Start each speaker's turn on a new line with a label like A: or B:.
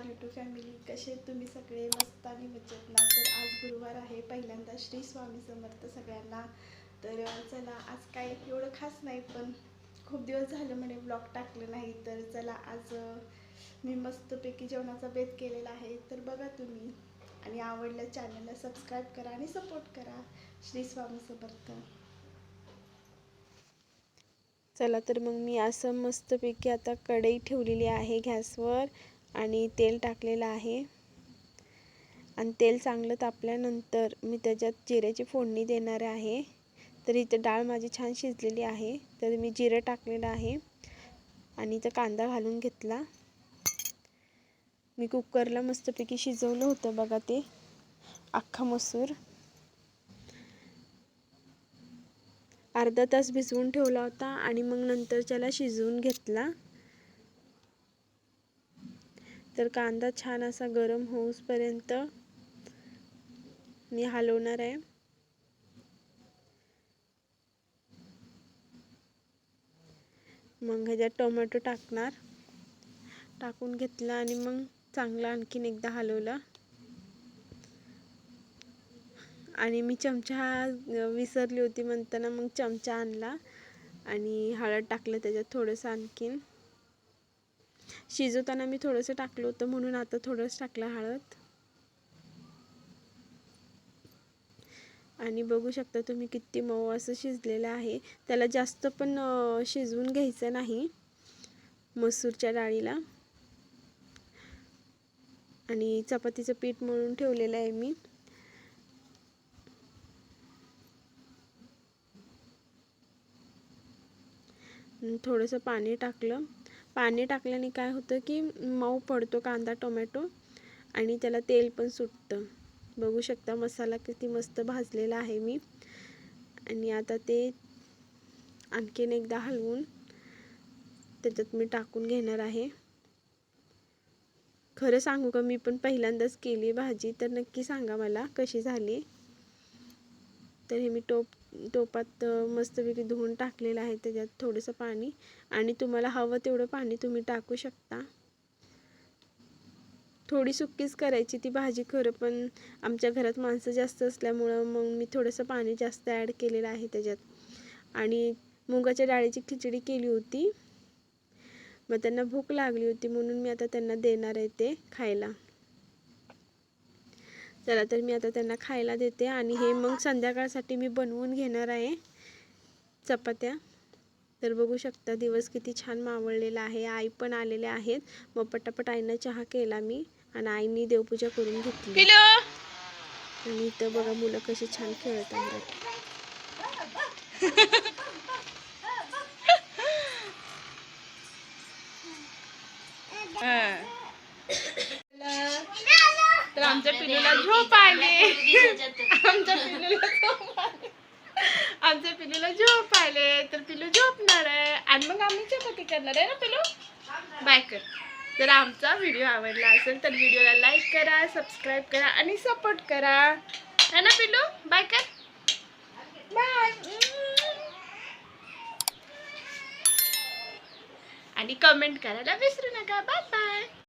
A: नमस्कार YouTube family कसे तुम्ही सगळे? मस्त आणि मजेत ना? तर आज गुरुवार आहे. पहिल्यांदा श्री स्वामी समर्थ सगळ्यांना. तर चला आज काय एवढं खास नाही पण खूप दिवस झालं म्हणे ब्लॉग टाकलं नाही. तर चला आज मी मस्तपैकी जेवणाचा बेत केलेला आहे. तर बघा तुम्ही. आणि आवडल्या चॅनलला सबस्क्राईब करा आणि सपोर्ट करा. श्री स्वामी समर्थ. चला तर मग मी असं मस्तपैकी आता कढई ठेवलेली आहे गॅसवर. आणि तेल टाकलेलं आहे. आणि तेल चांगलं तापल्यानंतर मी त्याच्यात जिऱ्याची फोडणी देणार आहे. तर इथं डाळ माझी छान शिजलेली आहे. तर मी जिरं टाकलेलं आहे. आणि इथं कांदा घालून घेतला. मी कुकरला मस्तपैकी शिजवलं होतं बघा ते. अख्खा मसूर. अर्धा तास भिजवून ठेवला होता आणि मग नंतर त्याला शिजवून घेतला. तर कांदा छान असा गरम होऊसपर्यंत मी हलवणार आहे. मग ह्याच्यात टोमॅटो टाकणार. टाकून घेतला आणि मग चांगलं आणखीन एकदा हलवलं. आणि मी चमचा विसरली होती म्हणताना मग चमचा आणला आणि हळद टाकलं त्याच्यात थोडंसं आणखीन. शिजवताना मी थोडंसं टाकलं होतं म्हणून आता थोडंसं टाकलं हळद. आणि बघू शकता तुम्ही किती मऊ असं शिजलेलं आहे. त्याला जास्त पण शिजवून घ्यायचं नाही मसूरच्या डाळीला. आणि चपातीचं पीठ मळून ठेवलेलं आहे मी. थोडंसं पाणी टाकलं. पाणी टाकल्याने काय होतं की मऊ पडतो कांदा टोमॅटो आणि त्याला तेल पण सुटतं. बघू शकता मसाला किती मस्त भाजलेला आहे मी. आणि आता ते आणखीन एकदा हलवून त्याच्यात मी टाकून घेणार आहे. खरं सांगू का मी पण पहिल्यांदाच केली भाजी तर नक्की सांगा मला कशी झाली. तर हे मी टोप टोपात मस्तपैकी धुवून टाकलेलं आहे. त्याच्यात थोडंसं पाणी आणि तुम्हाला हवं तेवढं पाणी तुम्ही टाकू शकता. थोडी सुक्कीच करायची ती भाजी खरं पण आमच्या घरात माणसं जास्त असल्यामुळं मग मी थोडंसं पाणी जास्त ॲड केलेलं आहे त्याच्यात. आणि मुगाच्या डाळीची खिचडी केली होती. मग त्यांना भूक लागली होती म्हणून मी आता त्यांना देणार आहे ते खायला. चला तर मी आता त्यांना खायला देते आणि हे मग संध्याकाळसाठी मी बनवून घेणार आहे चपात्या. तर बघू शकता दिवस किती छान मावळलेला आहे. आई पण आलेले आहेत. मग पटापट आईनं चहा केला मी आणि आईनी देवपूजा करून घेतली. आणि इथं बघा मुलं कशी छान खेळत आहेत तर आमच्या पिलूला झोप आले. आमच्या पिलूला झोप आले. आमच्या पिलूला झोप आले तर पिलू झोपणार आहे. आणि मग आम्ही चपाती करणार आहे ना पिलू बाय कर. जर आमचा व्हिडिओ आवडला असेल तर व्हिडिओला लाईक करा सबस्क्राईब करा आणि सपोर्ट करा. है ना पिलू बाय कर. बाय. आणि कमेंट करायला विसरू नका. Bye bye